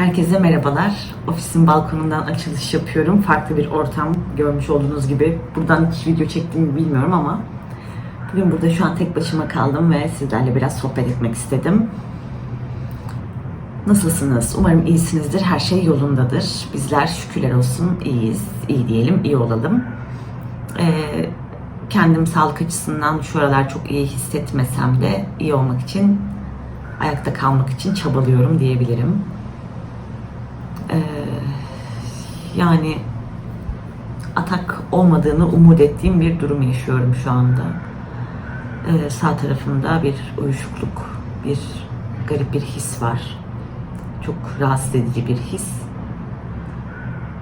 Herkese merhabalar. Ofisin balkonundan açılış yapıyorum. Farklı bir ortam görmüş olduğunuz gibi. Buradan hiç video çektiğimi bilmiyorum ama bugün burada şu an tek başıma kaldım ve sizlerle biraz sohbet etmek istedim. Nasılsınız? Umarım iyisinizdir. Her şey yolundadır. Bizler şükürler olsun iyiyiz. İyi diyelim, iyi olalım. Ee, kendim sağlık açısından şu aralar çok iyi hissetmesem de iyi olmak için, ayakta kalmak için çabalıyorum diyebilirim. Ee, yani atak olmadığını umut ettiğim bir durum yaşıyorum şu anda. Ee, sağ tarafımda bir uyuşukluk, bir garip bir his var. Çok rahatsız edici bir his.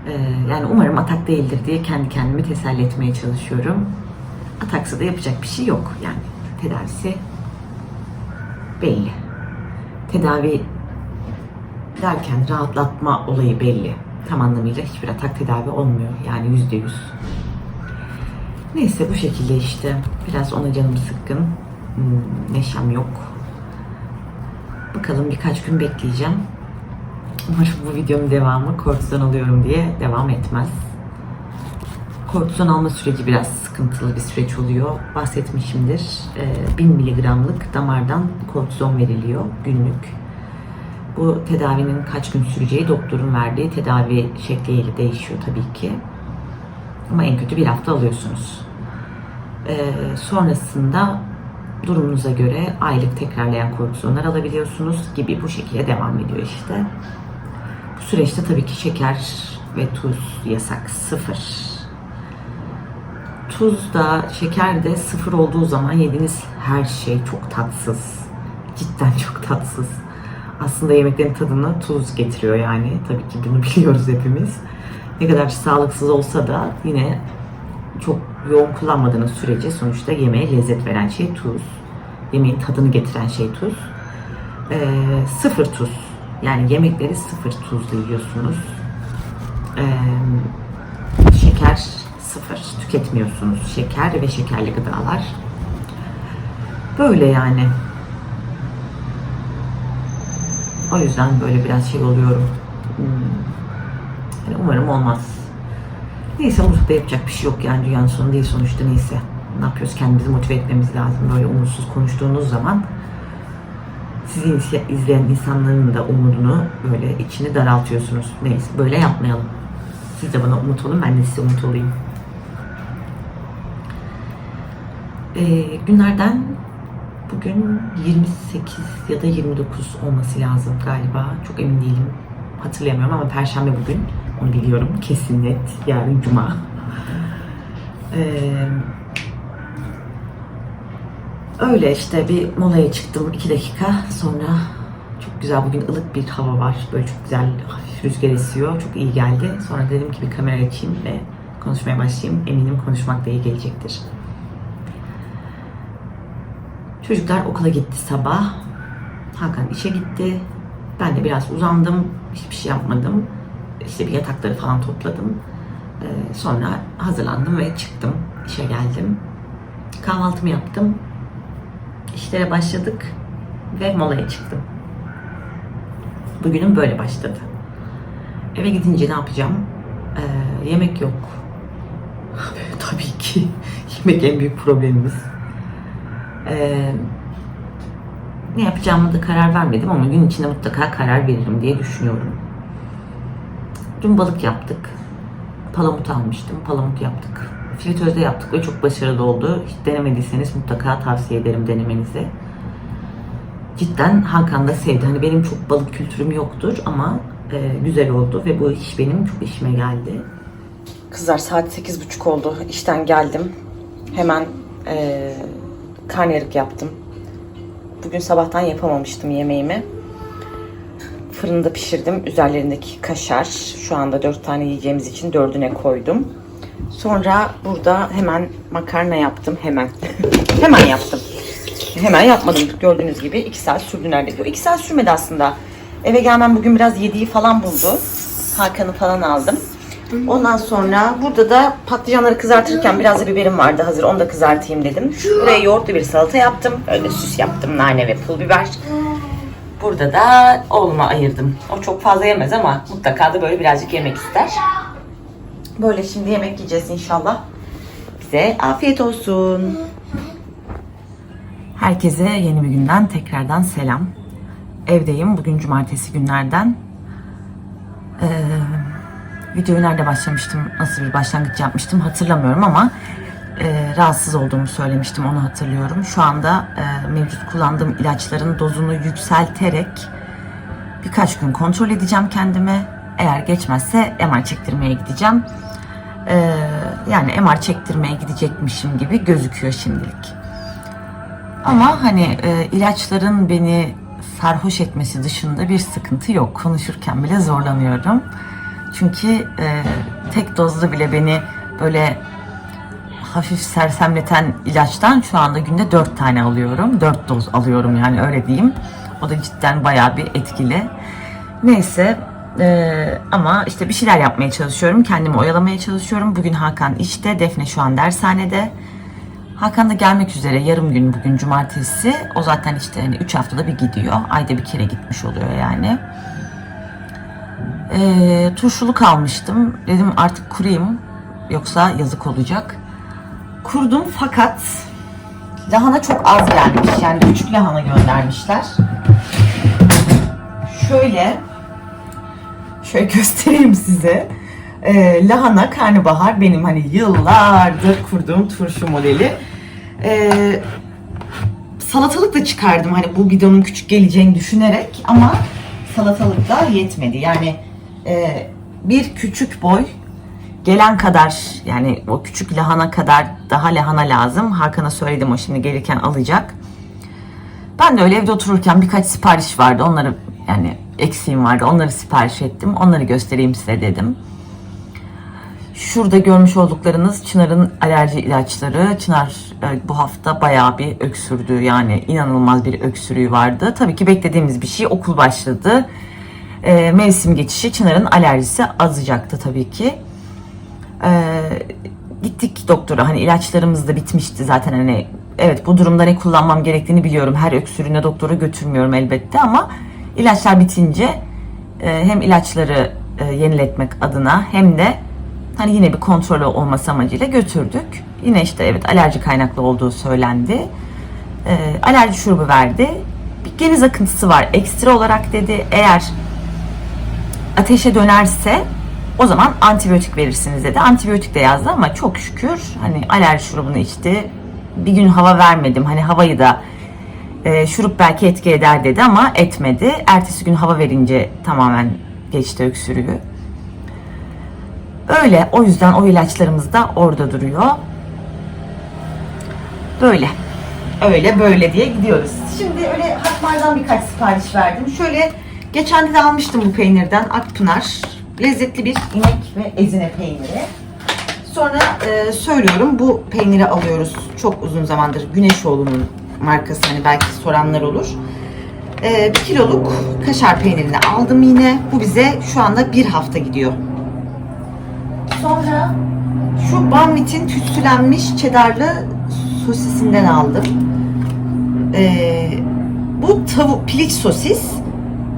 Ee, yani umarım atak değildir diye kendi kendimi teselli etmeye çalışıyorum. Ataksa da yapacak bir şey yok. Yani tedavisi belli. Tedavi derken rahatlatma olayı belli. Tam anlamıyla hiçbir atak tedavi olmuyor. Yani yüzde yüz. Neyse bu şekilde işte. Biraz ona canım sıkkın. Hmm, neşem yok. Bakalım birkaç gün bekleyeceğim. Umarım bu videonun devamı kortizon alıyorum diye devam etmez. Kortizon alma süreci biraz sıkıntılı bir süreç oluyor. Bahsetmişimdir. Ee, 1000 miligramlık damardan kortizon veriliyor günlük. Bu tedavinin kaç gün süreceği doktorun verdiği tedavi şekliyle değişiyor tabii ki. Ama en kötü bir hafta alıyorsunuz. Ee, sonrasında durumunuza göre aylık tekrarlayan kortizonlar alabiliyorsunuz gibi bu şekilde devam ediyor işte. Bu süreçte tabii ki şeker ve tuz yasak sıfır. Tuz da şeker de sıfır olduğu zaman yediğiniz her şey çok tatsız. Cidden çok tatsız. Aslında yemeklerin tadını tuz getiriyor yani. Tabii ki bunu biliyoruz hepimiz. Ne kadar sağlıksız olsa da yine çok yoğun kullanmadığınız sürece sonuçta yemeğe lezzet veren şey tuz. Yemeğin tadını getiren şey tuz. Ee, sıfır tuz. Yani yemekleri sıfır tuzlu yiyorsunuz. Ee, şeker sıfır tüketmiyorsunuz. Şeker ve şekerli gıdalar. Böyle yani. O yüzden böyle biraz şey oluyorum. Hmm. Yani umarım olmaz. Neyse umut yapacak bir şey yok yani dünyanın sonu değil sonuçta neyse. Ne yapıyoruz kendimizi motive etmemiz lazım. Böyle umutsuz konuştuğunuz zaman sizi izle- izleyen insanların da umudunu böyle içini daraltıyorsunuz. Neyse böyle yapmayalım. Siz de bana umut olun ben de size umut olayım. Ee, günlerden bugün 28 ya da 29 olması lazım galiba. Çok emin değilim. Hatırlayamıyorum ama Perşembe bugün. Onu biliyorum. Kesin net. Yarın Cuma. Ee, öyle işte bir molaya çıktım. 2 dakika sonra çok güzel bugün ılık bir hava var. Böyle çok güzel hafif rüzgar esiyor. Çok iyi geldi. Sonra dedim ki bir kamera açayım ve konuşmaya başlayayım. Eminim konuşmak da iyi gelecektir. Çocuklar okula gitti sabah. Hakan işe gitti. Ben de biraz uzandım. Hiçbir şey yapmadım. İşte bir yatakları falan topladım. Ee, sonra hazırlandım ve çıktım. İşe geldim. Kahvaltımı yaptım. İşlere başladık ve molaya çıktım. Bugünüm böyle başladı. Eve gidince ne yapacağım? Ee, yemek yok. Tabii ki yemek en büyük problemimiz. Ee, ne yapacağımı da karar vermedim ama gün içinde mutlaka karar veririm diye düşünüyorum. Dün balık yaptık. Palamut almıştım. Palamut yaptık. Fritözde yaptık ve çok başarılı oldu. Hiç denemediyseniz mutlaka tavsiye ederim denemenizi. Cidden Hakan da sevdi. Hani benim çok balık kültürüm yoktur ama e, güzel oldu ve bu iş benim çok işime geldi. Kızlar saat 8.30 oldu. İşten geldim. Hemen e, karnıyarık yaptım. Bugün sabahtan yapamamıştım yemeğimi. Fırında pişirdim. Üzerlerindeki kaşar. Şu anda 4 tane yiyeceğimiz için dördüne koydum. Sonra burada hemen makarna yaptım. Hemen. hemen yaptım. Hemen yapmadım. Gördüğünüz gibi 2 saat sürdü neredeyse. 2 saat sürmedi aslında. Eve gelmem bugün biraz yediği falan buldu. Hakan'ı falan aldım. Ondan sonra burada da patlıcanları kızartırken biraz da biberim vardı hazır onu da kızartayım dedim. Buraya yoğurtlu bir salata yaptım. Öyle süs yaptım nane ve pul biber. Burada da oğluma ayırdım. O çok fazla yemez ama mutlaka da böyle birazcık yemek ister. Böyle şimdi yemek yiyeceğiz inşallah. Bize afiyet olsun. Herkese yeni bir günden tekrardan selam. Evdeyim. Bugün cumartesi günlerden. Ee, videoyu nerede başlamıştım, nasıl bir başlangıç yapmıştım hatırlamıyorum ama e, rahatsız olduğumu söylemiştim, onu hatırlıyorum. Şu anda e, mevcut kullandığım ilaçların dozunu yükselterek birkaç gün kontrol edeceğim kendime. Eğer geçmezse MR çektirmeye gideceğim. Ee, yani MR çektirmeye gidecekmişim gibi gözüküyor şimdilik. Ama hani e, ilaçların beni sarhoş etmesi dışında bir sıkıntı yok. Konuşurken bile zorlanıyorum. Çünkü e, tek dozda bile beni böyle hafif sersemleten ilaçtan şu anda günde 4 tane alıyorum. 4 doz alıyorum yani öyle diyeyim. O da cidden bayağı bir etkili. Neyse e, ama işte bir şeyler yapmaya çalışıyorum. Kendimi oyalamaya çalışıyorum. Bugün Hakan işte, Defne şu an dershanede. Hakan da gelmek üzere yarım gün bugün cumartesi. O zaten işte hani 3 haftada bir gidiyor. Ayda bir kere gitmiş oluyor yani. Ee, turşuluk almıştım. Dedim artık kurayım. Yoksa yazık olacak. Kurdum fakat lahana çok az gelmiş. Yani küçük lahana göndermişler. Şöyle şöyle göstereyim size. Ee, lahana karnabahar benim hani yıllardır kurduğum turşu modeli. Ee, salatalık da çıkardım hani bu bidonun küçük geleceğini düşünerek ama salatalık da yetmedi. Yani e, bir küçük boy gelen kadar yani o küçük lahana kadar daha lahana lazım. Hakan'a söyledim o şimdi gelirken alacak. Ben de öyle evde otururken birkaç sipariş vardı. Onları yani eksiğim vardı. Onları sipariş ettim. Onları göstereyim size dedim. Şurada görmüş olduklarınız Çınar'ın alerji ilaçları. Çınar e, bu hafta bayağı bir öksürdü. Yani inanılmaz bir öksürüğü vardı. Tabii ki beklediğimiz bir şey. Okul başladı. E, mevsim geçişi Çınar'ın alerjisi azacaktı tabii ki. E, gittik doktora. Hani ilaçlarımız da bitmişti zaten. Hani evet bu durumda ne kullanmam gerektiğini biliyorum. Her öksürüğüne doktora götürmüyorum elbette ama ilaçlar bitince e, hem ilaçları e, yeniletmek adına hem de hani yine bir kontrol olması amacıyla götürdük. Yine işte evet alerji kaynaklı olduğu söylendi. E, alerji şurubu verdi. Bir geniz akıntısı var ekstra olarak dedi. Eğer ateşe dönerse o zaman antibiyotik verirsiniz dedi. Antibiyotik de yazdı ama çok şükür hani alerji şurubunu içti. Bir gün hava vermedim. Hani havayı da e, şurup belki etki eder dedi ama etmedi. Ertesi gün hava verince tamamen geçti öksürüğü. Öyle. O yüzden o ilaçlarımız da orada duruyor. Böyle. Öyle böyle diye gidiyoruz. Şimdi öyle Hakmar'dan birkaç sipariş verdim. Şöyle geçen de almıştım bu peynirden Akpınar. Lezzetli bir inek ve ezine peyniri. Sonra e, söylüyorum bu peyniri alıyoruz çok uzun zamandır. Güneşoğlu'nun markası hani belki soranlar olur. E, bir kiloluk kaşar peynirini aldım yine. Bu bize şu anda bir hafta gidiyor. Sonra şu Banvit'in tütsülenmiş çedarlı sosisinden aldım. Ee, bu tavuk piliç sosis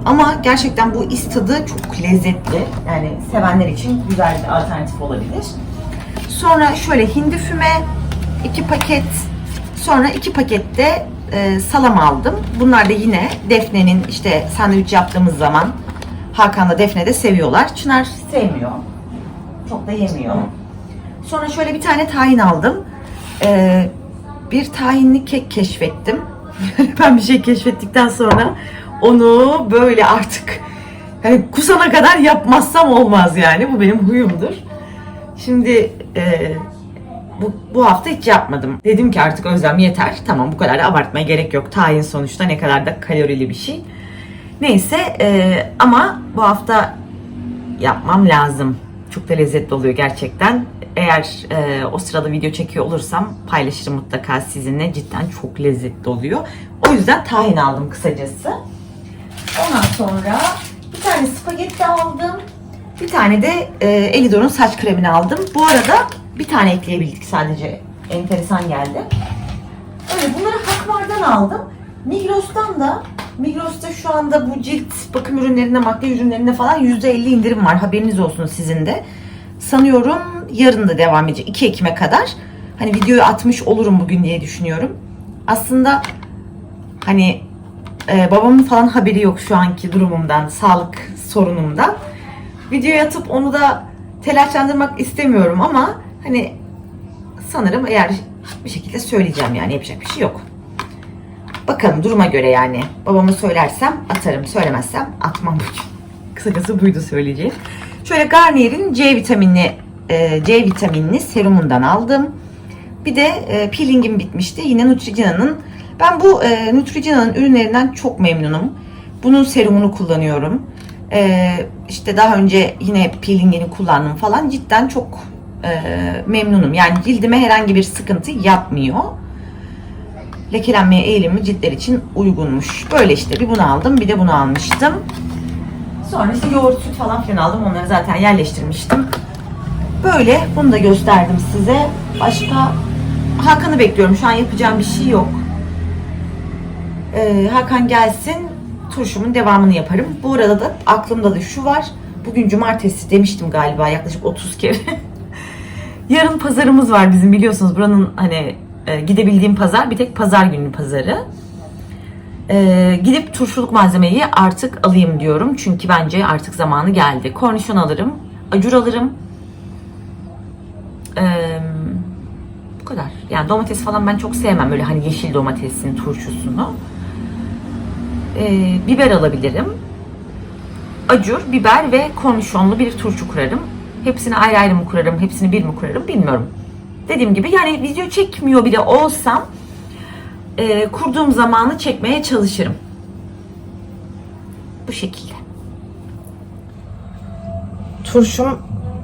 ama gerçekten bu is tadı çok lezzetli. Yani sevenler için güzel bir alternatif olabilir. Sonra şöyle hindi füme iki paket sonra iki pakette e, salam aldım. Bunlar da yine Defne'nin işte sandviç yaptığımız zaman Hakan'la Defne de seviyorlar. Çınar sevmiyor. Çok da yemiyor. Sonra şöyle bir tane tahin aldım. Ee, bir tahinli kek keşfettim. ben bir şey keşfettikten sonra onu böyle artık yani kusana kadar yapmazsam olmaz yani. Bu benim huyumdur. Şimdi e, bu, bu hafta hiç yapmadım. Dedim ki artık Özlem yeter. Tamam bu kadar da abartmaya gerek yok. Tahin sonuçta ne kadar da kalorili bir şey. Neyse e, ama bu hafta yapmam lazım. Çok da lezzetli oluyor gerçekten. Eğer e, o sırada video çekiyor olursam paylaşırım mutlaka sizinle. Cidden çok lezzetli oluyor. O yüzden tahin aldım kısacası. Ondan sonra bir tane spagetti aldım. Bir tane de e, Elidor'un saç kremini aldım. Bu arada bir tane ekleyebildik sadece. Enteresan geldi. Öyle bunları Hakmar'dan aldım. Migros'tan da Migros'ta şu anda bu cilt bakım ürünlerine, makyaj ürünlerine falan %50 indirim var. Haberiniz olsun sizin de. Sanıyorum yarın da devam edecek. 2 Ekim'e kadar. Hani videoyu atmış olurum bugün diye düşünüyorum. Aslında hani e, babamın falan haberi yok şu anki durumumdan, sağlık sorunumdan. Videoya atıp onu da telaşlandırmak istemiyorum ama hani sanırım eğer bir şekilde söyleyeceğim yani yapacak bir şey yok. Bakalım duruma göre yani. Babama söylersem atarım, söylemezsem atmam bugün. Kısacası buydu söyleyeceğim. Şöyle Garnier'in C vitaminli e, C vitaminli serumundan aldım. Bir de e, peelingim bitmişti. Yine Neutrogena'nın ben bu e, Neutrogena'nın ürünlerinden çok memnunum. Bunun serumunu kullanıyorum. E, işte daha önce yine peelingini kullandım falan. Cidden çok e, memnunum. Yani cildime herhangi bir sıkıntı yapmıyor lekelenmeye eğilimli ciltler için uygunmuş. Böyle işte bir bunu aldım bir de bunu almıştım. Sonra işte yoğurt süt falan filan aldım. Onları zaten yerleştirmiştim. Böyle bunu da gösterdim size. Başka Hakan'ı bekliyorum. Şu an yapacağım bir şey yok. Ee, Hakan gelsin. Turşumun devamını yaparım. Bu arada da aklımda da şu var. Bugün cumartesi demiştim galiba yaklaşık 30 kere. Yarın pazarımız var bizim biliyorsunuz buranın hani e, gidebildiğim pazar bir tek pazar günü pazarı. E, gidip turşuluk malzemeyi artık alayım diyorum. Çünkü bence artık zamanı geldi. Kornişon alırım, acur alırım. E, bu kadar. Yani domates falan ben çok sevmem. Böyle hani yeşil domatesin turşusunu. E, biber alabilirim. Acur, biber ve kornişonlu bir turşu kurarım. Hepsini ayrı ayrı mı kurarım, hepsini bir mi kurarım bilmiyorum. Dediğim gibi yani video çekmiyor bile olsam e, kurduğum zamanı çekmeye çalışırım. Bu şekilde. Turşum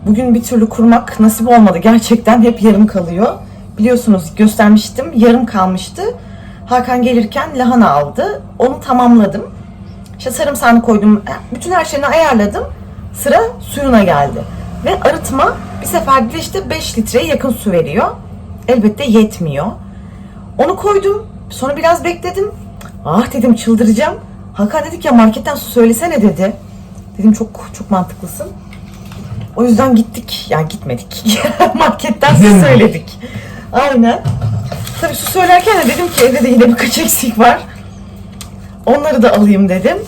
bugün bir türlü kurmak nasip olmadı. Gerçekten hep yarım kalıyor. Biliyorsunuz göstermiştim. Yarım kalmıştı. Hakan gelirken lahana aldı. Onu tamamladım. İşte sarımsağını koydum. Bütün her şeyini ayarladım. Sıra suyuna geldi. Ve arıtma bir seferde işte 5 litreye yakın su veriyor. Elbette yetmiyor. Onu koydum. Sonra biraz bekledim. Ah dedim çıldıracağım. Hakan dedik ya marketten su söylesene dedi. Dedim çok çok mantıklısın. O yüzden gittik. Ya gitmedik. marketten su söyledik. Aynen. Tabii su söylerken de dedim ki evde de yine birkaç eksik var. Onları da alayım dedim.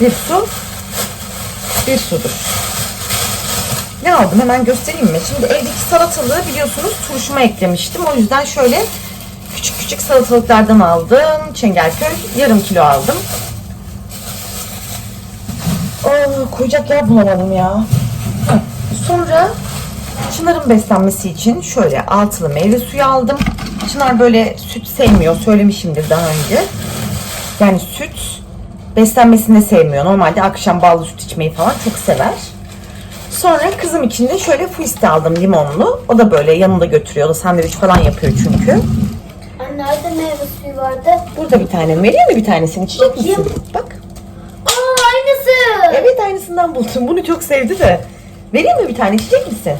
Bir su, bir sudur. Ne aldım hemen göstereyim mi? Şimdi evdeki salatalığı biliyorsunuz turşuma eklemiştim. O yüzden şöyle küçük küçük salatalıklardan aldım. Çengelköy yarım kilo aldım. Oh, koyacak yer bulamadım ya. Sonra Çınar'ın beslenmesi için şöyle altılı meyve suyu aldım. Çınar böyle süt sevmiyor. Söylemişimdir daha önce. Yani süt beslenmesini sevmiyor. Normalde akşam ballı süt içmeyi falan çok sever. Sonra kızım için de şöyle fuiste aldım limonlu. O da böyle yanında götürüyor. O da sandviç falan yapıyor çünkü. Anne nerede meyve suyu vardı? Burada bir tane. Vereyim mi bir tanesini? İçecek Bakayım. misin? Bak. Aa aynısı. Evet aynısından buldum. Bunu çok sevdi de. Vereyim mi bir tane? İçecek misin?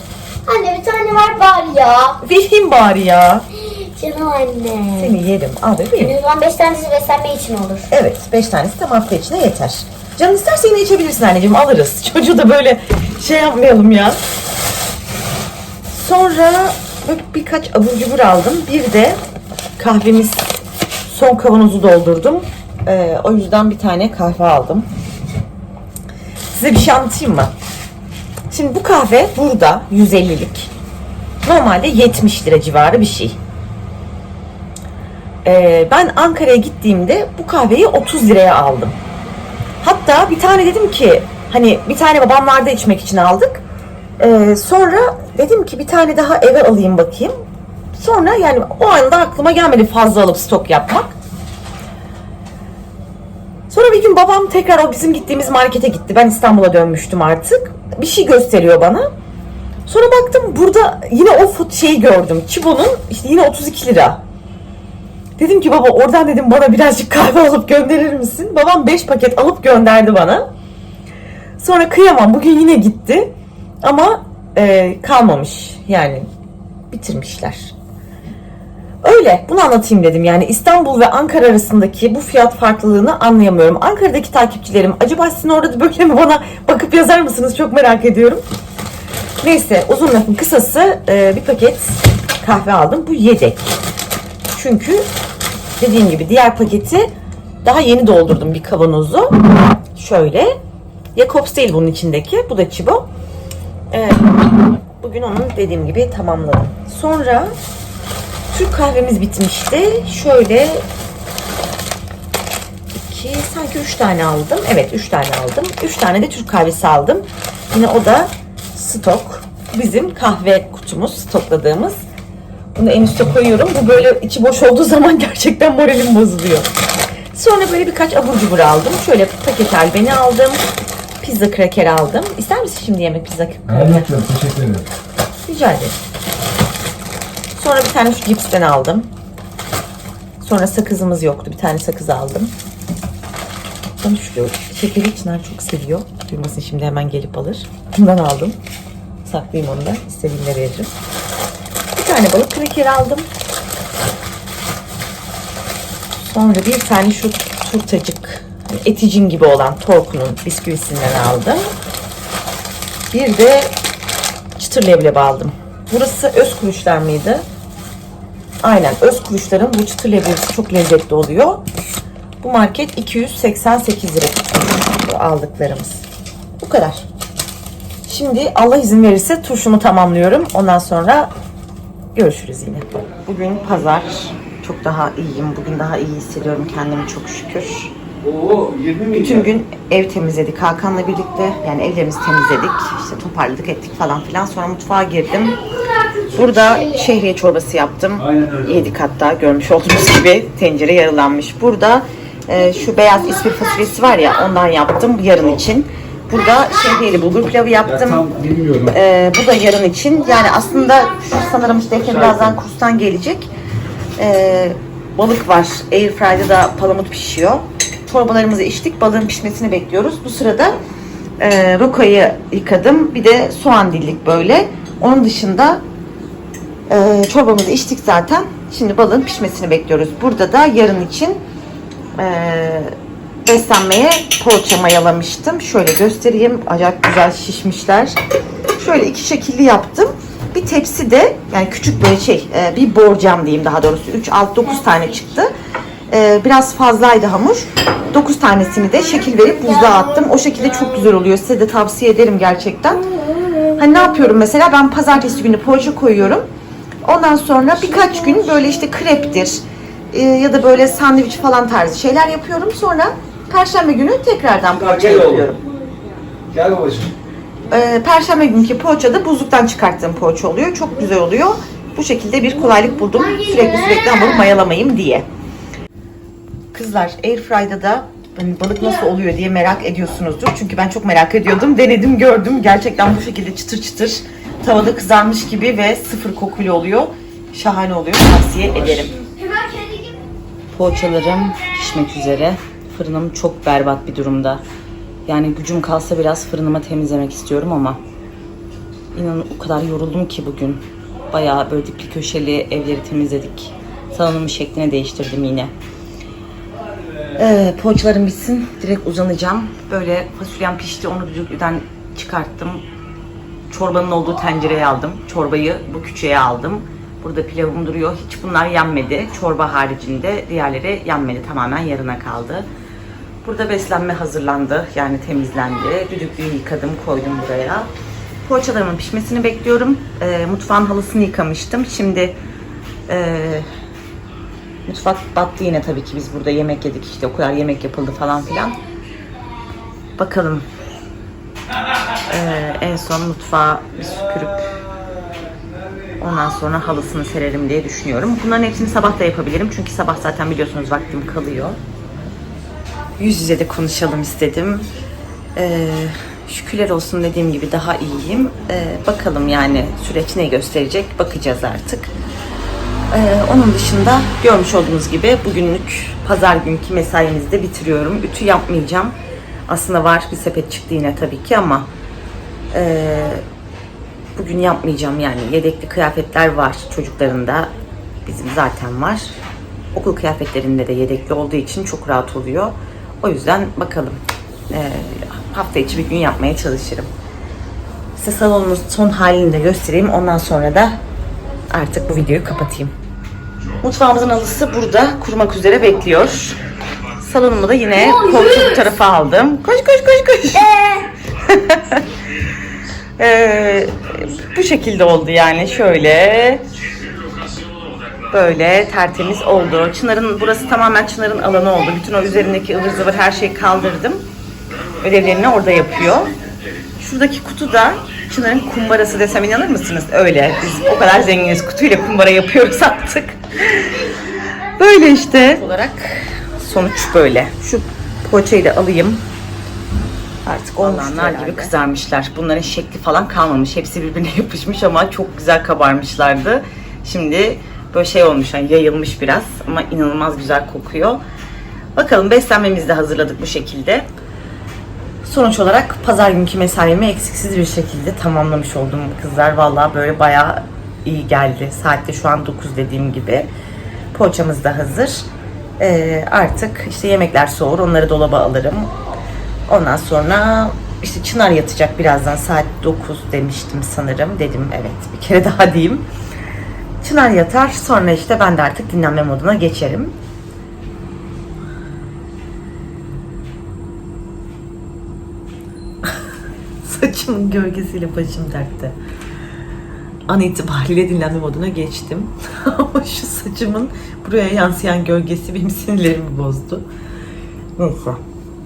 Anne bir tane var bari ya. Vereyim bari ya. Canım anne. Seni yerim. Al bebeğim. O zaman beş tanesi beslenme için olur. Evet. Beş tanesi tam hafta içine yeter. Canın isterse yine içebilirsin anneciğim. Alırız. Çocuğu da böyle şey yapmayalım ya. Sonra birkaç abur cubur aldım. Bir de kahvemiz son kavanozu doldurdum. Ee, o yüzden bir tane kahve aldım. Size bir şey anlatayım mı? Şimdi bu kahve burada 150'lik. Normalde 70 lira civarı bir şey. Ee, ben Ankara'ya gittiğimde bu kahveyi 30 liraya aldım. Hatta bir tane dedim ki hani bir tane babamlarda içmek için aldık. Ee, sonra dedim ki bir tane daha eve alayım bakayım. Sonra yani o anda aklıma gelmedi fazla alıp stok yapmak. Sonra bir gün babam tekrar o bizim gittiğimiz markete gitti. Ben İstanbul'a dönmüştüm artık. Bir şey gösteriyor bana. Sonra baktım burada yine o şeyi gördüm. Çibo'nun işte yine 32 lira. Dedim ki baba oradan dedim bana birazcık kahve alıp gönderir misin? Babam 5 paket alıp gönderdi bana. Sonra kıyamam bugün yine gitti. Ama e, kalmamış yani bitirmişler. Öyle bunu anlatayım dedim. Yani İstanbul ve Ankara arasındaki bu fiyat farklılığını anlayamıyorum. Ankara'daki takipçilerim acaba sizin orada da böyle mi bana bakıp yazar mısınız? Çok merak ediyorum. Neyse uzun lafın kısası e, bir paket kahve aldım. Bu yedek. Çünkü dediğim gibi diğer paketi daha yeni doldurdum bir kavanozu. Şöyle. Jacobs değil bunun içindeki. Bu da Chibo. Ee, bugün onun dediğim gibi tamamladım. Sonra Türk kahvemiz bitmişti. Şöyle iki, sanki üç tane aldım. Evet üç tane aldım. Üç tane de Türk kahvesi aldım. Yine o da stok. Bizim kahve kutumuz stokladığımız. Bunu en üste koyuyorum. Bu böyle içi boş olduğu zaman gerçekten moralim bozuluyor. Sonra böyle birkaç abur cubur aldım. Şöyle paket albeni aldım. Pizza kraker aldım. İster misin şimdi yemek pizza kraker? Yok teşekkür ederim. Rica ederim. Sonra bir tane şu cipsten aldım. Sonra sakızımız yoktu. Bir tane sakız aldım. Sonra şu şekeri Çınar çok seviyor. Duymasın şimdi hemen gelip alır. Bundan aldım. Saklayayım onu da. İstediğinde veririm. Bir tane balık krakeri aldım. Sonra bir tane şu turtacık eticin gibi olan Torku'nun bisküvisinden aldım. Bir de çıtır leblebi aldım. Burası öz kuruşlar mıydı? Aynen öz kuruşların bu çıtır leblebisi çok lezzetli oluyor. Bu market 288 lira aldıklarımız. Bu kadar. Şimdi Allah izin verirse turşumu tamamlıyorum. Ondan sonra görüşürüz yine. Bugün pazar. Çok daha iyiyim. Bugün daha iyi hissediyorum kendimi çok şükür. Oo 20 milyon. Bütün gün ev temizledik Hakan'la birlikte. Yani evlerimizi temizledik. işte toparladık ettik falan filan. Sonra mutfağa girdim. Burada şehriye çorbası yaptım. Yedik hatta görmüş olduğunuz gibi tencere yarılanmış. Burada e, şu beyaz ispir fasulyesi var ya ondan yaptım yarın için. Burada şehriyeli bulgur pilavı Ya yaptım. Ee, bu da yarın için. Yani aslında şu sanırım işte Efe birazdan kurstan gelecek. Ee, balık var. Airfryer'da da palamut pişiyor. Çorbalarımızı içtik. Balığın pişmesini bekliyoruz. Bu sırada e, rokayı yıkadım. Bir de soğan dillik böyle. Onun dışında e, çorbamızı içtik zaten. Şimdi balığın pişmesini bekliyoruz. Burada da yarın için e, beslenmeye poğaça mayalamıştım. Şöyle göstereyim. Acayip güzel şişmişler. Şöyle iki şekilli yaptım. Bir tepsi de yani küçük böyle şey e, bir borcam diyeyim daha doğrusu. 3 alt 9 tane çıktı. E, Biraz fazlaydı hamur. 9 tanesini de şekil verip buzluğa attım. O şekilde çok güzel oluyor. Size de tavsiye ederim gerçekten. Hani ne yapıyorum mesela ben pazartesi günü poğaça koyuyorum. Ondan sonra birkaç gün böyle işte kreptir e, ya da böyle sandviç falan tarzı şeyler yapıyorum. Sonra perşembe günü tekrardan poğaça Gel oğlum. yapıyorum. Gel babacığım. E, perşembe günkü poğaça da buzluktan çıkarttığım poğaça oluyor. Çok güzel oluyor. Bu şekilde bir kolaylık buldum. Sürekli sürekli hamuru mayalamayayım diye. Kızlar Airfry'da da hani balık nasıl oluyor diye merak ediyorsunuzdur. Çünkü ben çok merak ediyordum. Denedim gördüm. Gerçekten bu şekilde çıtır çıtır tavada kızarmış gibi ve sıfır kokulu oluyor. Şahane oluyor. Tavsiye ederim. Poğaçalarım pişmek üzere. Fırınım çok berbat bir durumda. Yani gücüm kalsa biraz fırınımı temizlemek istiyorum ama inanın o kadar yoruldum ki bugün. Bayağı böyle dipli köşeli evleri temizledik. Salonumun şeklini değiştirdim yine. Ee, poğaçalarım bitsin. Direkt uzanacağım. Böyle fasulyem pişti. Onu düdüklüden çıkarttım. Çorbanın olduğu tencereye aldım. Çorbayı bu küçüğe aldım. Burada pilavım duruyor. Hiç bunlar yenmedi. Çorba haricinde diğerleri yenmedi. Tamamen yarına kaldı. Burada beslenme hazırlandı. Yani temizlendi. Düdüklüyü yıkadım, koydum buraya. Poğaçalarımın pişmesini bekliyorum. Ee, mutfağın halısını yıkamıştım. Şimdi ee, Mutfak battı yine tabii ki biz burada yemek yedik işte o kadar yemek yapıldı falan filan. Bakalım. Ee, en son mutfağı bir süpürüp ondan sonra halısını sererim diye düşünüyorum. Bunların hepsini sabah da yapabilirim çünkü sabah zaten biliyorsunuz vaktim kalıyor. Yüz yüze de konuşalım istedim. Ee, şükürler olsun dediğim gibi daha iyiyim. Ee, bakalım yani süreç ne gösterecek bakacağız artık. Ee, onun dışında görmüş olduğunuz gibi bugünlük pazar günkü mesaimizi de bitiriyorum. Ütü yapmayacağım. Aslında var bir sepet çıktı yine tabii ki ama e, bugün yapmayacağım yani. Yedekli kıyafetler var çocukların da. bizim zaten var. Okul kıyafetlerinde de yedekli olduğu için çok rahat oluyor. O yüzden bakalım. Ee, hafta içi bir gün yapmaya çalışırım. Size salonun son halini de göstereyim. Ondan sonra da artık bu videoyu kapatayım. Mutfağımızın alısı burada kurmak üzere bekliyor. Salonumu da yine koltuğu bu tarafa aldım. Koş koş koş koş. Ee, bu şekilde oldu yani şöyle. Böyle tertemiz oldu. Çınar'ın burası tamamen Çınar'ın alanı oldu. Bütün o üzerindeki ıvır zıvır her şeyi kaldırdım. Ödevlerini orada yapıyor. Şuradaki kutu da Çınar'ın kumbarası desem inanır mısınız? Öyle. Biz o kadar zenginiz. Kutuyla kumbara yapıyoruz artık. Böyle işte. Olarak sonuç böyle. Şu poğaçayı da alayım. Artık olanlar gibi kızarmışlar. Bunların şekli falan kalmamış. Hepsi birbirine yapışmış ama çok güzel kabarmışlardı. Şimdi böyle şey olmuş, yani yayılmış biraz ama inanılmaz güzel kokuyor. Bakalım beslenmemizi de hazırladık bu şekilde. Sonuç olarak pazar günkü mesaimi eksiksiz bir şekilde tamamlamış oldum kızlar. Vallahi böyle bayağı iyi geldi. Saatte şu an 9 dediğim gibi. Poğaçamız da hazır. Ee, artık işte yemekler soğur. Onları dolaba alırım. Ondan sonra işte Çınar yatacak birazdan saat 9 demiştim sanırım. Dedim evet bir kere daha diyeyim. Çınar yatar sonra işte ben de artık dinlenme moduna geçerim. Saçımın gölgesiyle başım dertte. An itibariyle dinlenme moduna geçtim. Ama şu saçımın buraya yansıyan gölgesi benim sinirlerimi bozdu. Neyse.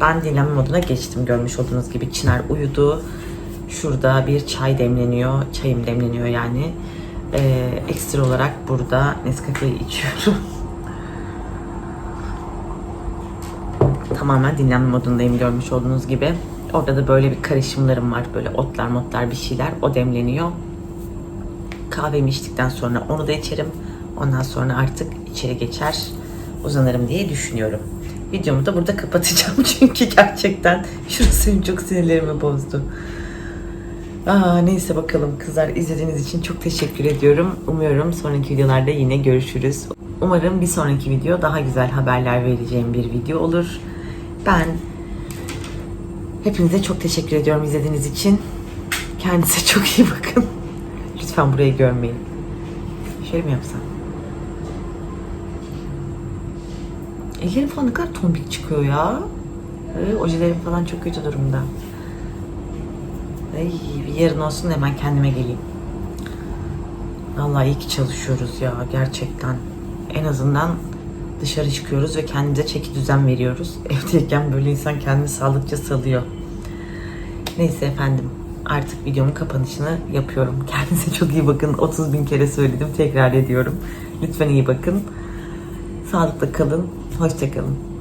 Ben dinlenme moduna geçtim görmüş olduğunuz gibi. Çınar uyudu. Şurada bir çay demleniyor. Çayım demleniyor yani. Ee, ekstra olarak burada Nescafe'yi içiyorum. Tamamen dinlenme modundayım görmüş olduğunuz gibi. Orada da böyle bir karışımlarım var. Böyle otlar motlar bir şeyler. O demleniyor. Kahvemi içtikten sonra onu da içerim. Ondan sonra artık içeri geçer uzanırım diye düşünüyorum. Videomu da burada kapatacağım çünkü gerçekten şurası çok sinirlerimi bozdu. Aa, neyse bakalım kızlar izlediğiniz için çok teşekkür ediyorum. Umuyorum sonraki videolarda yine görüşürüz. Umarım bir sonraki video daha güzel haberler vereceğim bir video olur. Ben hepinize çok teşekkür ediyorum izlediğiniz için. Kendinize çok iyi bakın. Lütfen burayı görmeyin. Şöyle mi yapsam? Ellerim falan ne kadar tombik çıkıyor ya. Ee, ojelerim falan çok kötü durumda. Ay, yarın olsun hemen kendime geleyim. Vallahi iyi ki çalışıyoruz ya gerçekten. En azından dışarı çıkıyoruz ve kendimize çeki düzen veriyoruz. Evdeyken böyle insan kendini sağlıkça salıyor. Neyse efendim artık videomun kapanışını yapıyorum. Kendinize çok iyi bakın. 30 bin kere söyledim tekrar ediyorum. Lütfen iyi bakın. Sağlıkla kalın. Hoşçakalın.